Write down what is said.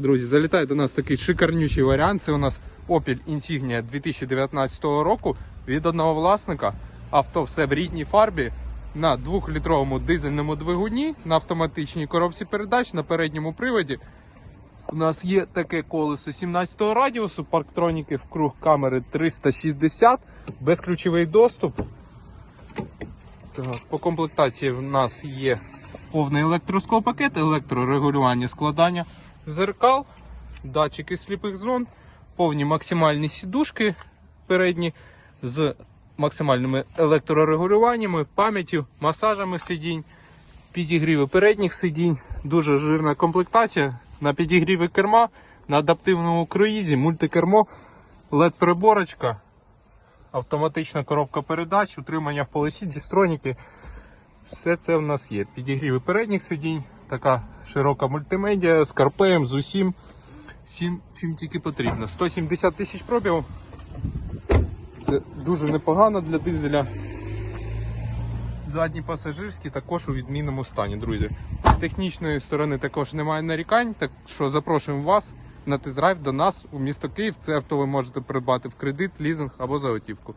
Друзі, залітає до нас такий шикарнючий варіант. Це у нас Opel Insignia 2019 року від одного власника. Авто все в рідній фарбі на 2-літровому дизельному двигуні, на автоматичній коробці передач, на передньому приводі. У нас є таке колесо 17 го радіусу, парктроніки в круг камери 360, безключовий доступ. Так, по комплектації в нас є повний електросклопакет, електрорегулювання складання зеркал, датчики сліпих зон, повні максимальні сідушки передні з максимальними електрорегулюваннями, пам'яттю, масажами сидінь, підігріви передніх сидінь, дуже жирна комплектація на підігріви керма, на адаптивному круїзі, мультикермо, LED-приборочка, автоматична коробка передач, утримання в полосі, дістроніки. Все це в нас є. Підігріви передніх сидінь, така широка мультимедіа з карпеєм, з усім, всім, чим тільки потрібно. 170 тисяч пробігів. Це дуже непогано для дизеля. Задні пасажирські також у відмінному стані, друзі. З технічної сторони також немає нарікань, так що запрошуємо вас на тест-драйв до нас у місто Київ. Це авто ви можете придбати в кредит, лізинг або за готівку.